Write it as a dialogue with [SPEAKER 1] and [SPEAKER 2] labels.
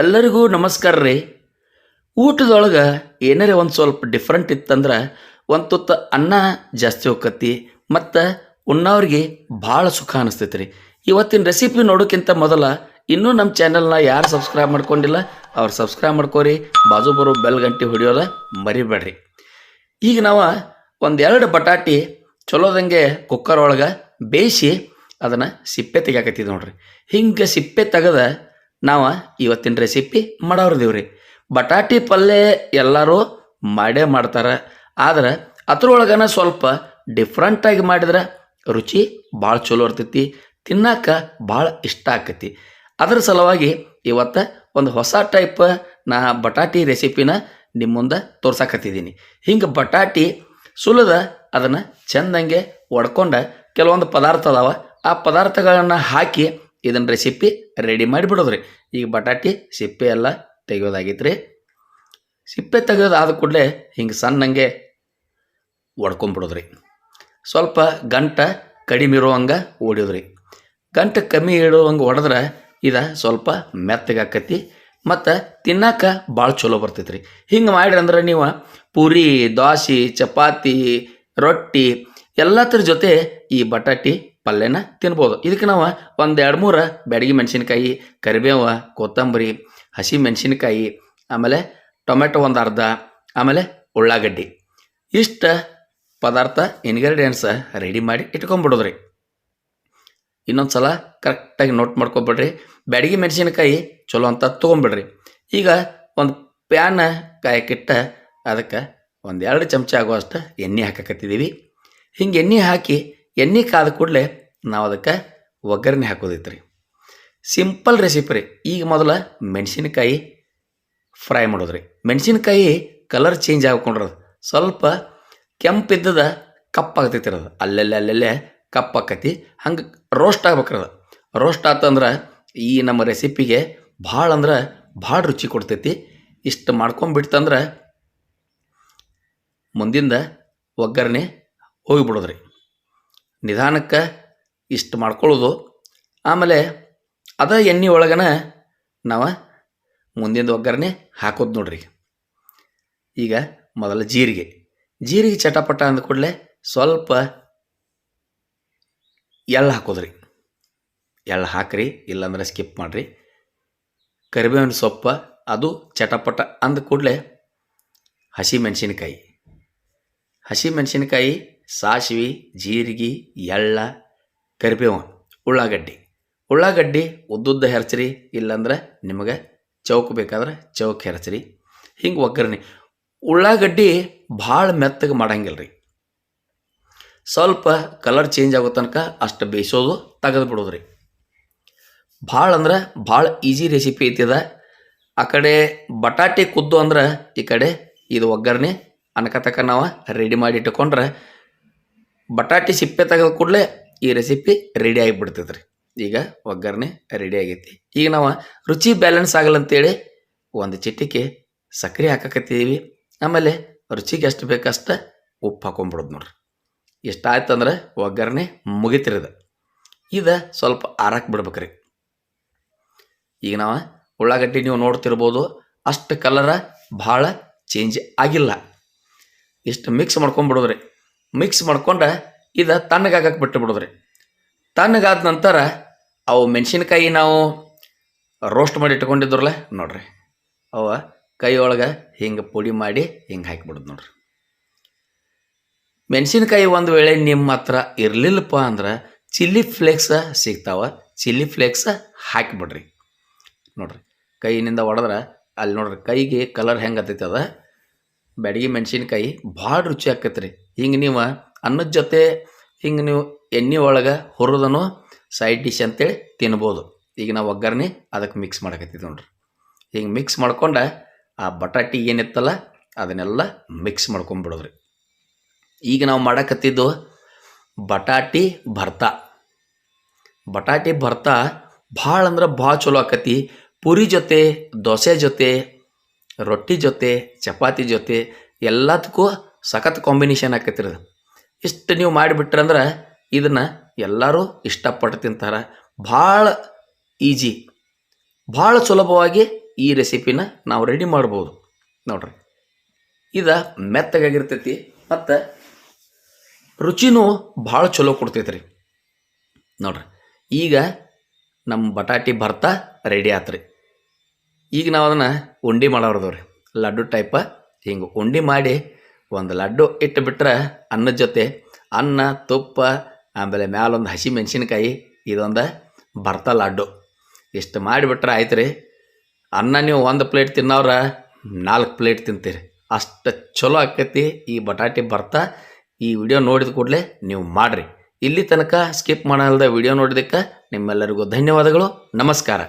[SPEAKER 1] ಎಲ್ಲರಿಗೂ ನಮಸ್ಕಾರ ರೀ. ಊಟದೊಳಗೆ ಏನಾರೇ ಒಂದು ಸ್ವಲ್ಪ ಡಿಫ್ರೆಂಟ್ ಇತ್ತಂದ್ರೆ ಒಂದು ತುತ್ತು ಅನ್ನ ಜಾಸ್ತಿ ಹೋಗತ್ತಿ ಮತ್ತು ಉಣ್ಣವ್ರಿಗೆ ಭಾಳ ಸುಖ ಅನಿಸ್ತೈತೆ ರೀ. ಇವತ್ತಿನ ರೆಸಿಪಿ ನೋಡೋಕ್ಕಿಂತ ಮೊದಲ ಇನ್ನೂ ನಮ್ಮ ಚಾನಲ್ನ ಯಾರು ಸಬ್ಸ್ಕ್ರೈಬ್ ಮಾಡ್ಕೊಂಡಿಲ್ಲ, ಅವ್ರು ಸಬ್ಸ್ಕ್ರೈಬ್ ಮಾಡ್ಕೋರಿ, ಬಾಜು ಬರೋ ಬೆಲ್ ಗಂಟೆ ಹೊಡಿಯೋದ ಮರಿಬೇಡ್ರಿ. ಈಗ ನಾವು ಒಂದೆರಡು ಬಟಾಟಿ ಚಲೋದಂಗೆ ಕುಕ್ಕರ್ ಒಳಗೆ ಬೇಯಿಸಿ ಅದನ್ನು ಸಿಪ್ಪೆ ತೆಗಿಯಾಕತ್ತಿದ್ದು ನೋಡ್ರಿ. ಹಿಂಗೆ ಸಿಪ್ಪೆ ತೆಗೆದ ನಾವು ಇವತ್ತಿನ ರೆಸಿಪಿ ಮಾಡೋರ್ದೀವಿ ರೀ ಬಟಾಟಿ ಪಲ್ಯ ಎಲ್ಲರೂ ಮಾಡೇ ಮಾಡ್ತಾರೆ. ಆದ್ರೆ ಅದ್ರೊಳಗನ ಸ್ವಲ್ಪ ಡಿಫ್ರೆಂಟಾಗಿ ಮಾಡಿದ್ರೆ ರುಚಿ ಭಾಳ ಚಲೋ ಇರ್ತೈತಿ ತಿನ್ನಕ್ಕ ಭಾಳ ಇಷ್ಟ ಆಕತಿ. ಅದ್ರ ಸಲುವಾಗಿ ಇವತ್ತು ಒಂದು ಹೊಸ ಟೈಪ್ ನಾ ಬಟಾಟಿ ರೆಸಿಪಿನ ನಿಮ್ಮ ಮುಂದೆ ತೋರ್ಸಾಕತ್ತಿದ್ದೀನಿ ಹಿಂಗೆ ಬಟಾಟಿ ಸುಲದ ಅದನ್ನು ಚೆಂದಂಗೆ ಒಡ್ಕೊಂಡ ಕೆಲವೊಂದು ಪದಾರ್ಥ ಅದಾವ, ಆ ಪದಾರ್ಥಗಳನ್ನು ಹಾಕಿ ಇದನ್ನ ರೆಸಿಪಿ ರೆಡಿ ಮಾಡಿಬಿಡೋದ್ರಿ ಈಗ ಬಟಾಟಿ, ಸಿಪ್ಪೆ ಎಲ್ಲ ತೆಗೆಯೋದಾಗಿತ್ತು ಸಿಪ್ಪೆ ತೆಗೆಯೋದು ಆದ ಕೂಡಲೇ ಹಿಂಗೆ ಸಣ್ಣಂಗೆ ಒಡ್ಕೊಂಬಿಡೋದ್ರಿ. ಸ್ವಲ್ಪ ಗಂಟ ಕಡಿಮೆ ಇರುವಂಗೆ ಓಡಿಯೋದ್ರಿ ಗಂಟ ಕಮ್ಮಿ ಇಡುವಂಗೆ ಹೊಡೆದ್ರೆ ಇದು ಸ್ವಲ್ಪ ಮೆತ್ತಗಾಕತಿ ಮತ್ತು ತಿನ್ನಕ್ಕೆ ಭಾಳ ಚಲೋ ಬರ್ತೈತೆ ರೀ ಹಿಂಗೆ ಮಾಡಿರಿ ಅಂದ್ರೆ ನೀವು ಪೂರಿ ದೋಸೆ ಚಪಾತಿ, ರೊಟ್ಟಿ ಎಲ್ಲದ್ರ ಜೊತೆ ಈ ಬಟಾಟಿ ಪಲ್ಯನ ತಿನ್ಬೋದು. ಇದಕ್ಕೆ ನಾವು ಒಂದು ಎರಡು ಮೂರು ಬ್ಯಾಡಗಿ ಮೆಣಸಿನ್ಕಾಯಿ, ಕರಿಬೇವು, ಕೊತ್ತಂಬರಿ, ಹಸಿ ಮೆಣಸಿನ್ಕಾಯಿ, ಆಮೇಲೆ ಟೊಮೆಟೊ ಒಂದು ಅರ್ಧ, ಆಮೇಲೆ ಉಳ್ಳಾಗಡ್ಡಿ. ಇಷ್ಟ ಪದಾರ್ಥ ಇಂಗ್ರೀಡಿಯೆಂಟ್ಸ್ ರೆಡಿ ಮಾಡಿ ಇಟ್ಕೊಂಡ್ಬಿಡೋದ್ರಿ. ಇನ್ನೊಂದು ಸಲ ಕರೆಕ್ಟಾಗಿ ನೋಟ್ ಮಾಡ್ಕೊಬಿಡ್ರಿ. ಬ್ಯಾಡಗಿ ಮೆಣಸಿನಕಾಯಿ ಚಲೋ ಅಂತ ತೊಗೊಂಬಿಡ್ರಿ ಈಗ ಒಂದು ಪ್ಯಾನ್ ಕಾಯಕ್ಕಿಟ್ಟ ಅದಕ್ಕೆ ಒಂದೆರಡು ಚಮಚ ಆಗುವಷ್ಟು ಎಣ್ಣೆ ಹಾಕಕತ್ತಿದ್ದೀವಿ. ಹಿಂಗೆ ಎಣ್ಣೆ ಹಾಕಿ ಎಣ್ಣೆ ಕಾದ ಕೂಡಲೇ ನಾವು ಅದಕ್ಕೆ ಒಗ್ಗರಣೆ ಹಾಕೋದೈತ್ರಿ. ಸಿಂಪಲ್ ರೆಸಿಪಿ ರೀ. ಈಗ ಮೊದಲು ಮೆಣಸಿನಕಾಯಿ ಫ್ರೈ ಮಾಡೋದ್ರಿ. ಮೆಣಸಿನಕಾಯಿ ಕಲರ್ ಚೇಂಜ್ ಆಗ್ಕೊಂಡ್ರದು. ಸ್ವಲ್ಪ ಕೆಂಪಿದ್ದದ ಕಪ್ಪಾಗ್ತೈತಿ ಅದು. ಅಲ್ಲೆಲ್ಲ, ಅಲ್ಲೆಲ್ಲೆ ಕಪ್ಪಾಕತಿ ಹಂಗೆ ರೋಸ್ಟ್ ಆಗ್ಬೇಕ್ರಿ ಅದು. ರೋಸ್ಟ್ ಆತಂದ್ರೆ ಈ ನಮ್ಮ ರೆಸಿಪಿಗೆ ಭಾಳ ಅಂದ್ರೆ ಭಾಳ ರುಚಿ ಕೊಡ್ತೈತಿ. ಇಷ್ಟು ಮಾಡ್ಕೊಂಬಿಡ್ತಂದ್ರೆ ಮುಂದಿಂದ ಒಗ್ಗರಣೆ ಹೋಗಿಬಿಡೋದ್ರಿ. ನಿಧಾನಕ್ಕೆ ಇಷ್ಟು ಮಾಡ್ಕೊಳ್ಳೋದು. ಆಮೇಲೆ ಅದ ಎಣ್ಣೆ ಒಳಗನ ನಾವು ಮುಂದಿನ ಒಗ್ಗರಣೆ ಹಾಕೋದು ನೋಡ್ರಿ. ಈಗ ಮೊದಲು ಜೀರಿಗೆ. ಜೀರಿಗೆ ಚಟಪಟ ಅಂದ ಕೂಡಲೇ ಸ್ವಲ್ಪ ಎಳ್ಳು ಹಾಕೋದ್ರಿ. ಎಳ್ಳು ಹಾಕ್ರಿ, ಇಲ್ಲಾಂದ್ರೆ ಸ್ಕಿಪ್ ಮಾಡಿರಿ. ಕರಿಬೇವಿನ ಸೊಪ್ಪ, ಅದು ಚಟಪಟ ಅಂದ ಕೂಡಲೇ ಹಸಿ ಮೆಣಸಿನಕಾಯಿ ಸಾಸಿವೆ, ಜೀರಿಗೆ, ಎಳ್ಳ ಕರಿಬೇವು ಉಳ್ಳಾಗಡ್ಡಿ. ಉಳ್ಳಾಗಡ್ಡಿ ಉದ್ದುದ್ದ ಹೆರಚ್ರಿ, ಇಲ್ಲಾಂದ್ರೆ ನಿಮಗೆ ಚೌಕ್ ಬೇಕಾದ್ರೆ ಚೌಕ್ ಹೆರಚ್ರಿ. ಹಿಂಗೆ ಒಗ್ಗರಣೆ. ಉಳ್ಳಾಗಡ್ಡಿ ಭಾಳ ಮೆತ್ತಗೆ ಮಾಡಂಗಿಲ್ಲ ರೀ ಸ್ವಲ್ಪ ಕಲರ್ ಚೇಂಜ್ ಆಗೋ ತನಕ ಅಷ್ಟು ಬೇಯಿಸೋದು ತೆಗೆದು ಬಿಡೋದ್ರಿ ಭಾಳ ಅಂದ್ರೆ ಭಾಳ ಈಜಿ ರೆಸಿಪಿ ಐತಿದ. ಆ ಕಡೆ ಬಟಾಟೆ ಕುದ್ದು ಅಂದ್ರೆ ಈ ಕಡೆ ಇದು ಒಗ್ಗರಣೆ ಅನ್ಕತಕ್ಕ ನಾವು ರೆಡಿ ಮಾಡಿ ಇಟ್ಕೊಂಡ್ರೆ ಬಟಾಟೆ ಸಿಪ್ಪೆ ತೆಗೆದ ಕೂಡಲೇ ಈ ರೆಸಿಪಿ ರೆಡಿ ಆಗಿಬಿಡ್ತೈತೆ ರೀ ಈಗ ಒಗ್ಗರಣೆ ರೆಡಿ ಆಗೈತಿ. ಈಗ ನಾವು ರುಚಿ ಬ್ಯಾಲೆನ್ಸ್ ಆಗಲ್ಲ ಅಂತೇಳಿ ಒಂದು ಚಿಟಿಕೆ ಸಕ್ಕರೆ ಹಾಕಕತ್ತಿದ್ದೀವಿ ಆಮೇಲೆ ರುಚಿಗೆ ಎಷ್ಟು ಬೇಕಷ್ಟು ಉಪ್ಪು ಹಾಕೊಂಬಿಡೋದು ನೋಡ್ರಿ. ಎಷ್ಟಾಯ್ತಂದ್ರೆ ಒಗ್ಗರಣೆ ಮುಗಿತಿರೋದು. ಇದು ಸ್ವಲ್ಪ ಆರಕ್ಕೆ ಬಿಡ್ಬೇಕ್ರಿ. ಈಗ ನಾವು ಉಳ್ಳಾಗಡ್ಡಿ ನೀವು ನೋಡ್ತಿರ್ಬೋದು ಅಷ್ಟು ಕಲರ ಭಾಳ ಚೇಂಜ್ ಆಗಿಲ್ಲ. ಇಷ್ಟು ಮಿಕ್ಸ್ ಮಾಡ್ಕೊಂಡ್ಬಿಡೋದ್ರಿ ಮಿಕ್ಸ್ ಮಾಡ್ಕೊಂಡ್ರೆ ಇದು ತಣ್ಣಗಾಗಕ್ಕೆ ಬಿಟ್ಟು ಬಿಡೋದ್ರಿ ತಣ್ಣಗಾದ ನಂತರ ಅವು ಮೆಣಸಿನ್ಕಾಯಿ ನಾವು ರೋಸ್ಟ್ ಮಾಡಿ ಇಟ್ಕೊಂಡಿದ್ರಲ್ಲ ನೋಡ್ರಿ. ಅವ ಕೈಯೊಳಗೆ ಹಿಂಗೆ ಪುಡಿ ಮಾಡಿ ಹಿಂಗೆ ಹಾಕಿಬಿಡೋದು ನೋಡ್ರಿ. ಮೆಣಸಿನ್ಕಾಯಿ ಒಂದು ವೇಳೆ ನಿಮ್ಮ ಹತ್ರ ಇರಲಿಲ್ಲಪ್ಪ ಅಂದ್ರೆ ಚಿಲ್ಲಿ ಫ್ಲೇಕ್ಸ ಸಿಗ್ತಾವ. ಚಿಲ್ಲಿ ಫ್ಲೇಕ್ಸ ಹಾಕಿಬಿಡ್ರಿ. ನೋಡ್ರಿ ಕೈಯಿಂದ ಹೊಡೆದ್ರೆ ಅಲ್ಲಿ ನೋಡ್ರಿ ಕೈಗೆ ಕಲರ್ ಹೆಂಗೆ ಹತ್ತೈತೆ ಅದ. ಬ್ಯಾಡಗಿ ಮೆಣಸಿನ್ಕಾಯಿ ಭಾಳ ರುಚಿ ಆಕೈತೆ ರೀ ಹಿಂಗೆ ನೀವು ಅನ್ನದ ಜೊತೆ ಹಿಂಗೆ ನೀವು ಎಣ್ಣೆ ಒಳಗೆ ಹುರಿದನು ಸೈಡ್ ಡಿಶ್ ಅಂತೇಳಿ ತಿನ್ಬೋದು. ಈಗ ನಾವು ಒಗ್ಗರಣೆ ಅದಕ್ಕೆ ಮಿಕ್ಸ್ ಮಾಡಕತ್ತಿದ್ವಿ ನೋಡ್ರಿ. ಹಿಂಗೆ ಮಿಕ್ಸ್ ಮಾಡ್ಕೊಂಡ ಆ ಬಟಾಟಿ ಏನಿತ್ತಲ್ಲ ಅದನ್ನೆಲ್ಲ ಮಿಕ್ಸ್ ಮಾಡ್ಕೊಂಬಿಡೋದ್ರಿ. ಈಗ ನಾವು ಮಾಡಕತ್ತಿದ್ದು ಬಟಾಟಿ ಭರ್ತ. ಬಟಾಟಿ ಭರ್ತ ಭಾಳ ಅಂದ್ರೆ ಭಾಳ ಚಲೋ ಆಕತಿ ಪುರಿ ಜೊತೆ, ದೋಸೆ ಜೊತೆ ರೊಟ್ಟಿ ಜೊತೆ, ಚಪಾತಿ ಜೊತೆ ಎಲ್ಲದಕ್ಕೂ ಸಖತ್ ಕಾಂಬಿನೇಷನ್ ಆಕೈತಿರೋದು ಇಷ್ಟು ನೀವು ಮಾಡಿಬಿಟ್ರಂದ್ರೆ ಇದನ್ನು ಎಲ್ಲರೂ ಇಷ್ಟಪಟ್ಟು ತಿಂತಾರೆ. ಭಾಳ ಈಜಿ ಭಾಳ ಸುಲಭವಾಗಿ ಈ ರೆಸಿಪಿನ ನಾವು ರೆಡಿ ಮಾಡ್ಬೋದು. ನೋಡ್ರಿ. ಇದು ಮೆತ್ತಗಾಗಿರ್ತೈತಿ ಮತ್ತು ರುಚಿನೂ ಭಾಳ ಚಲೋ ಕೊಡ್ತೈತ್ರಿ. ನೋಡ್ರಿ. ಈಗ ನಮ್ಮ ಬಟಾಟಿ ಭರ್ತಾ ರೆಡಿ ಆತ್ರಿ. ಈಗ ನಾವು ಅದನ್ನು ಉಂಡೆ ಮಾಡೋರ್ದವ್ರಿ. ಲಡ್ಡು ಟೈಪ ಹಿಂಗೆ ಉಂಡೆ ಮಾಡಿ ಒಂದು ಲಡ್ಡು ಇಟ್ಟು ಬಿಟ್ರೆ ಅನ್ನದ ಜೊತೆ ಅನ್ನ, ತುಪ್ಪ, ಆಮೇಲೆ ಮ್ಯಾಲೊಂದು ಹಸಿ ಮೆಣಸಿನ್ಕಾಯಿ, ಇದೊಂದು ಭರ್ತ ಲಡ್ಡು. ಇಷ್ಟು ಮಾಡಿಬಿಟ್ರೆ ಆಯ್ತು ರೀ ಅನ್ನ ನೀವು ಒಂದು ಪ್ಲೇಟ್ ತಿನ್ನೋರ ನಾಲ್ಕು ಪ್ಲೇಟ್ ತಿಂತೀರಿ. ಅಷ್ಟು ಚಲೋ ಆಕೈತಿ ಈ ಬಟಾಟೆ ಭರ್ತ ಈ ವಿಡಿಯೋ ನೋಡಿದ ಕೂಡಲೇ ನೀವು ಮಾಡಿರಿ. ಇಲ್ಲಿ ತನಕ ಸ್ಕಿಪ್ ಮಾಡಲ್ದ ವಿಡಿಯೋ ನೋಡಿದಕ್ಕೆ ನಿಮ್ಮೆಲ್ಲರಿಗೂ ಧನ್ಯವಾದಗಳು. ನಮಸ್ಕಾರ.